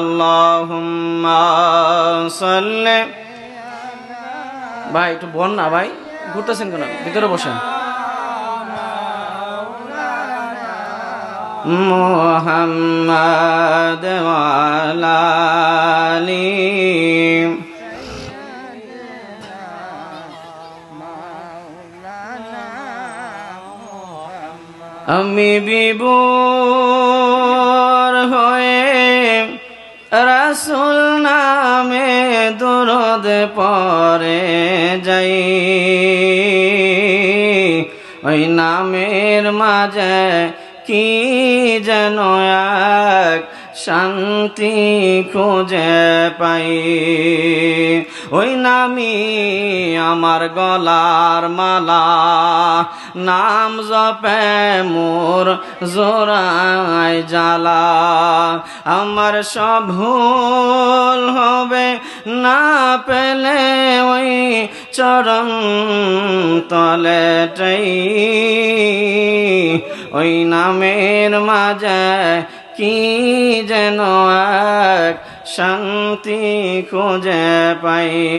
اللهم صل ভাই একটু বল না ভাই ঘুরতেছেন কেন ভিতরে বসেন মোহাম্মদ ওয়ালালি আমি বিবর হয়ে রাসুল নামে দুরদ পরে যাই। ওই নামের মাঝে কি যেন এক শান্তি খুঁজে পাই। ওই নামি আমার গলার মালা। নাম জপে মোর জোড়াই জালা আমার সব ভুল হবে না পেলে ওই চরণ তলেটাই ওই নামের মাঝে কি যেন এক শান্তি খুঁজে পাই।